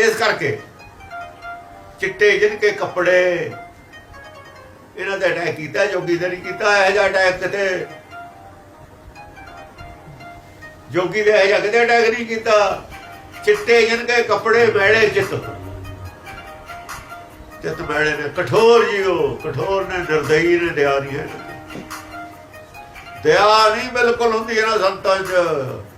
ਇਸ ਕਰਕੇ ਚਿੱਟੇ ਜਿਨ ਕੱਪੜੇ ਇਹਨਾਂ ਤੇ ਅਟੈਕ ਕੀਤਾ, ਜੋਗੀ ਤੇ ਨਹੀਂ ਕੀਤਾ, ਇਹ ਜਿਹਾ ਅਟੈਕ ਕਿਤੇ ਜੋਗੀ ਦੇ ਇਹ ਜਿਹਾ ਕਿਤੇ ਅਟੈਕ ਨਹੀਂ ਕੀਤਾ। ਚਿੱਟੇ ਜਿਨਕੇ ਕੱਪੜੇ ਮੈਲੇ ਚਿੱਤ ਚਿੱਤ ਮੈਲੇ ਨੇ ਕਠੋਰ ਜੀਓ, ਕਠੋਰ ਨੇ ਨਿਰਦਈ ਨੇ ਦਿਆ ਨਹੀਂ ਹੈ ਦਇਆ ਨਹੀਂ ਬਿਲਕੁਲ ਹੁੰਦੀ ਇਹਨਾਂ ਸੰਤਾਂ 'ਚ।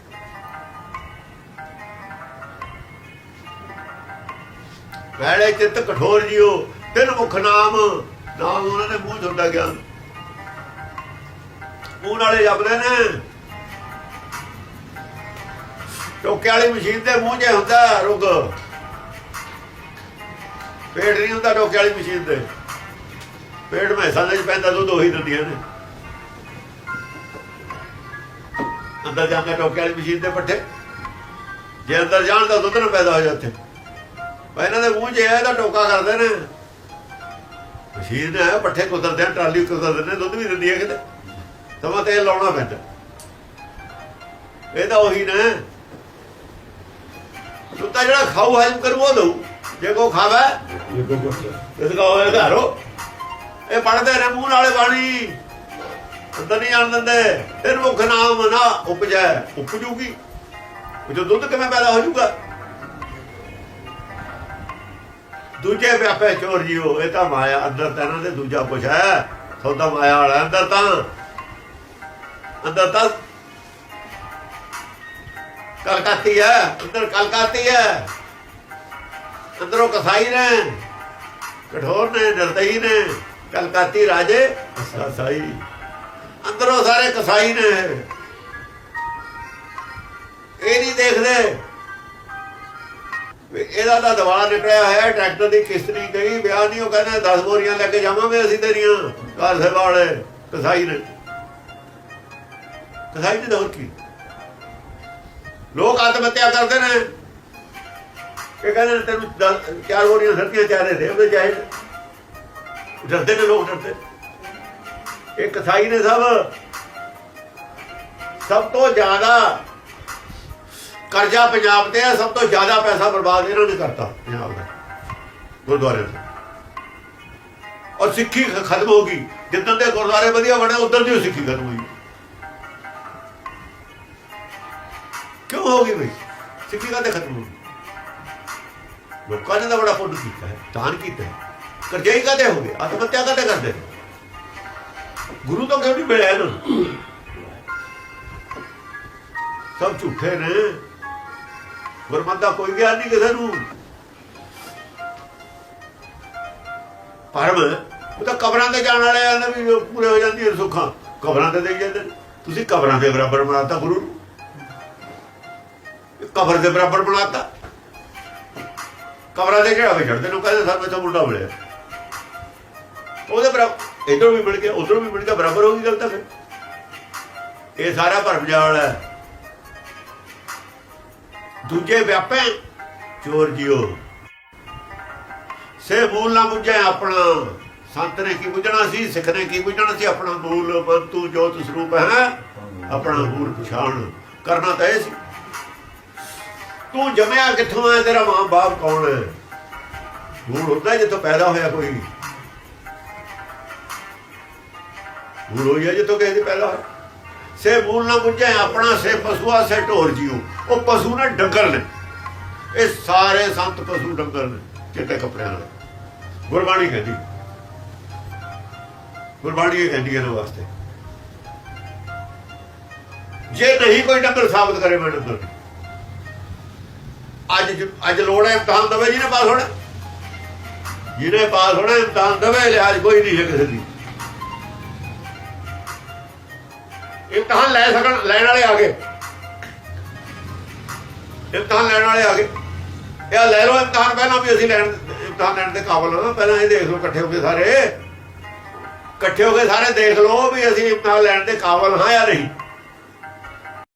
ਵੈਲੇ ਚਿੱਤ ਕਠੋਰ ਜੀਓ, ਤਿੰਨ ਮੁਖ ਨਾਮ ਨਾਮ ਉਹਨਾਂ ਦੇ ਮੂੰਹ ਛੋਟਾ ਗਿਆ। ਮੂੰਹ ਨਾਲੇ ਜਪਦੇ ਨੇ। ਟੋਕੇ ਵਾਲੀ ਮਸ਼ੀਨ ਦੇ ਮੂੰਹ 'ਚ ਹੁੰਦਾ, ਰੁਗ। ਪੇਟ ਨਹੀਂ ਹੁੰਦਾ ਟੋਕੇ ਵਾਲੀ ਮਸ਼ੀਨ ਦੇ ਪੇਟ ਮੈਸਾਂ ਦੇ 'ਚ ਪੈਂਦਾ, ਦੁੱਧ ਉਹੀ ਦਿੰਦੀਆਂ ਨੇ। ਅੰਦਰ ਜਾਂਦਾ ਟੋਕੇ ਵਾਲੀ ਮਸ਼ੀਨ ਦੇ ਪੱਠੇ। ਜੇ ਅੰਦਰ ਜਾਣ ਤਾਂ ਦੁੱਧ ਨਾ ਪੈਦਾ ਹੋ ਜਾਂਦੇ ਪਰ ਇਹਨਾਂ ਦੇ ਮੂੰਹ 'ਚ ਇਹ ਇਹਦਾ ਟੋਕਾ ਕਰਦੇ ਨੇ। ਮਸ਼ੀਨ ਹੈ, ਪੱਠੇ ਕੁਦਰਦੇ ਆ, ਟਰਾਲੀ ਕੁਦਰਦੇ ਨੇ, ਦੁੱਧ ਵੀ ਦਿੰਦੀ ਹੈ ਕਿਤੇ। ਸਮਾਂ ਤੇਲ ਲਾਉਣਾ ਪੈਂਦਾ। ਇਹ ਤਾਂ ਉਹੀ ਨੇ। ਤੂੰ ਜਿਹੜਾ ਖਾਊ ਹਜਮ ਕਰੂ, ਉਹ ਦਊ। ਜੇ ਕੋ ਖਾਵੇ ਇਸ ਕਾ ਹੋਏ ਘਰੋ ਇਹ ਪੜਦੇ ਨੇ ਮੂੰਹ ਨਾਲੇ ਬਾਣੀ। ਅੰਦਰ ਨਹੀਂ ਆਣ ਦਿੰਦੇ। ਫਿਰ ਮੁਖ ਨਾਮ ਨਾ ਉਪਜੈ, ਉਪਜੂਗੀ। ਉਹ ਜੋ ਦੁੱਧ ਕਿਵੇਂ ਪੈਦਾ ਹੋ ਜਾਊਗਾ? ਦੂਜੇ ਵਿਆਪੇ ਚੋਰ ਜੀਓ, ਇਹ ਤਾਂ ਮਾਇਆ ਅੰਦਰ ਤਾਂ ਇਹਨਾਂ ਦੇ ਦੂਜਾ ਕੁਛ ਹੈ। ਸੌਦਾ ਮਾਇਆ ਵਾਲਾ ਅੰਦਰ ਤਾਂ। ਅੰਦਰ ਤਾਂ ਕਲਕਾਤੀ ਹੈ, ਅੰਦਰ ਕਲਕਾਤੀ ਹੈ। ਅੰਦਰੋਂ ਕਸਾਈ ਨੇ, ਕਠੋਰ ਨੇ, ਨਿਰਦਈ ਨੇ, ਕਲਕਾਤੀ ਰਾਜੇ ਕਸਾਈ। ਅੰਦਰੋਂ ਸਾਰੇ ਕਸਾਈ ਨੇ। ਇਹ ਨਹੀਂ ਦੇਖਦੇ। ਇਹਦਾ ਤਾਂ ਦਵਾ ਨਿਕਲਿਆ ਹੈ ਟਰੈਕਟਰ ਦੀ ਕਿਸ਼ਤ ਨਹੀਂ ਗਈ, ਵਿਆਹ ਨਹੀਂ ਉਹ ਕਹਿੰਦੇ 10 ਬੋਰੀਆਂ ਲੈ ਕੇ ਜਾਵਾਂਗੇ ਅਸੀਂ ਤੇਰੀਆਂ। ਘਰ ਦੇ ਵਾਲੇ, ਕਸਾਈ ਨੇ। ਕਸਾਈ ਨੇ ਹੋਰ ਕੀ? ਲੋਕ ਆਤਮ ਹੱਤਿਆ ਕਰਦੇ ਨੇ। ਇਹ ਕਹਿੰਦੇ ਨੇ ਤੈਨੂੰ ਦਸ- ਚਾਰ ਬੋਰੀਆਂ ਸਰਦੀਆਂ ਚਾਰੇ ਦੇ ਉਹਦੇ ਜਾਇਜ਼ ਡਰਦੇ ਨੇ ਲੋਕ ਡਰਦੇ। ਇਹ ਕਸਾਈ ਨੇ ਸਭ। ਸਭ ਤੋਂ ਜ਼ਿਆਦਾ ਕਰਜ਼ਾ ਪੰਜਾਬ ਤੇ ਹੈ, ਸਭ ਤੋਂ ਜ਼ਿਆਦਾ ਪੈਸਾ ਬਰਬਾਦ ਇਹਨਾਂ ਨੇ ਕਰਤਾ, ਪੰਜਾਬ ਦਾ ਗੁਰਦੁਆਰੇ ਤੋਂ। ਔਰ ਸਿੱਖੀ ਖਤਮ ਹੋ ਗਈ। ਜਿੱਦਾਂ ਦੇ ਗੁਰਦੁਆਰੇ ਵਧੀਆ ਬਣੇ ਉਦੋਂ ਦੀ ਸਿੱਖੀ ਖਤਮ ਹੋਈ। ਕਿਉਂ ਹੋ ਗਈ ਬਈ? ਸਿੱਖੀ ਕਾਹਦੇ ਖਤਮ ਹੋ ਗਈ? ਲੋਕਾਂ ਨੇ ਤਾਂ ਬੜਾ ਪੁੰਨ ਕੀਤਾ ਹੈ, ਦਾਨ ਕੀਤਾ ਹੈ। ਕਰਜ਼ਾਈ ਕਾਹਦੇ ਹੋ ਗਏ? ਆਤਮ ਹੱਤਿਆ ਕਾਹਦੇ ਕਰਦੇ? ਗੁਰੂ ਤੋਂ ਕਿਉਂ ਨਹੀਂ ਮਿਲਿਆ ਇਹਨਾਂ। ਨੂੰ ਸਭ ਝੂਠੇ ਨੇ। ਗੁਰਮਤਿ ਦਾ ਕੋਈ ਗਿਆਨ ਨਹੀਂ ਕਿਸੇ ਨੂੰ। ਪਰਮ ਉਹ ਤਾਂ ਕਬਰਾਂ ਤੇ ਜਾਣ ਵਾਲੇ ਆ ਵੀ ਪੂਰੇ ਹੋ ਜਾਂਦੀ ਹੈ ਸੁੱਖਾਂ। ਕਬਰਾਂ ਤੇ ਦੇ ਜਾਂਦੇ ਨੇ। ਤੁਸੀਂ ਕਬਰਾਂ ਦੇ ਬਰਾਬਰ ਬਣਾਤਾ ਗੁਰੂ ਨੂੰ। ਕਬਰ ਦੇ ਬਰਾਬਰ ਬਣਾਤਾ। ਕਬਰਾਂ ਦੇ ਜਿਹੜਾ ਵੇ ਚੜਦੇ ਨੂੰ ਕਹਿੰਦੇ ਸਾਨੂੰ ਇੱਥੇ ਮੁੰਡਾ ਮਿਲਿਆ ਉਹਦੇ ਬਰਾਬਰ ਇਧਰੋਂ ਵੀ ਮਿਲ ਗਿਆ, ਉਧਰੋਂ ਵੀ ਮਿਲ ਗਿਆ, ਬਰਾਬਰ ਹੋ ਗਈ ਗੱਲ ਤਾਂ ਫਿਰ। ਇਹ ਸਾਰਾ ਭਰਮ ਜਾਲ ਹੈ। ਦੂਜੇ ਵਿਆਪੇ ਚੋਰ ਜਿਓ। ਸੇ ਮੂਲ ਨਾ ਬੁੱਝੇ ਆਪਣਾ। ਸੰਤ ਨੇ ਕੀ ਬੁੱਝਣਾ ਸੀ, ਸਿੱਖ ਨੇ ਕੀ ਬੁੱਝਣਾ ਸੀ? ਆਪਣਾ ਮੂਲ ਬੰਤੂ ਜੋਤ ਸਰੂਪ ਹੈ ਆਪਣਾ ਮੂਲ ਪਛਾਣ। ਕਰਨਾ ਤਾਂ ਇਹ ਸੀ। ਤੂੰ ਜੰਮਿਆ ਕਿੱਥੋਂ ਹੈ ਤੇਰਾ ਮਾਂ ਬਾਪ ਕੌਣ ਹੈ ਮੂਲ ਹੁੰਦਾ ਜਿੱਥੋਂ ਪੈਦਾ ਹੋਇਆ ਕੋਈ। ਮੂਲ ਹੋਇਆ ਜਿੱਥੋਂ ਕਿਸੇ ਦੀ ਪੈਦਾ ਹੋਇਆ ਸੇ ਮੂਲ ਨਾ ਬੁੱਝੇ, ਆਪਣਾ ਸੇ ਪਸ਼ੂਆ ਸੇ ਢੋਰ ਜੀਓ ਉਹ ਪਸ਼ੂ ਨੇ ਡੰਗਰ ਨੇ। ਇਹ ਸਾਰੇ ਸੰਤ ਪਸ਼ੂ ਡੰਗਰ ਨੇ, ਚਿੱਟੇ ਕੱਪੜਿਆਂ ਨਾਲ। ਗੁਰਬਾਣੀ ਕਹਿੰਦੀ, ਗੁਰਬਾਣੀ ਇਹ ਕਹਿੰਦੀ ਇਹਨਾਂ ਵਾਸਤੇ। ਜੇ ਨਹੀਂ ਕੋਈ ਡੰਗਰ ਸਾਬਤ ਕਰੇ ਮੈਂ ਡੰਗਰ ਨਹੀਂ। ਅੱਜ ਅੱਜ ਲੋੜ ਹੈ ਇਮਤਿਹਾਨ ਦਵੇ ਜਿਹਨੇ ਪਾਸ ਹੋਣਾ। ਜਿਹਨੇ ਪਾਸ ਹੋਣਾ, ਇਮਤਿਹਾਨ ਦਵੇ, ਲਿਹਾਜ਼ ਕੋਈ ਨਹੀਂ ਹੈ ਕਿਸੇ ਦੀ। ਇਮਤਿਹਾਨ ਲੈ ਸਕਣ, ਲੈਣ ਵਾਲੇ ਆ ਗਏ। ਇਮਤਿਹਾਨ ਲੈਣ ਵਾਲੇ ਆ ਗਏ। ਇਹ ਲੈ ਲੋ ਇਮਤਿਹਾਨ, ਪਹਿਲਾਂ ਵੀ ਅਸੀਂ ਲੈਣ, ਇਮਤਿਹਾਨ ਲੈਣ ਦੇ ਕਾਬਲ ਹਾਂ ਪਹਿਲਾਂ ਇਹ ਦੇਖ ਲਓ ਇਕੱਠੇ ਹੋ ਕੇ ਸਾਰੇ। ਇਕੱਠੇ ਹੋ ਕੇ ਸਾਰੇ, ਦੇਖ ਲਓ ਵੀ ਅਸੀਂ ਇਮਤਿਹਾਨ ਲੈਣ ਦੇ ਕਾਬਲ ਹਾਂ ਜਾਂ ਨਹੀਂ।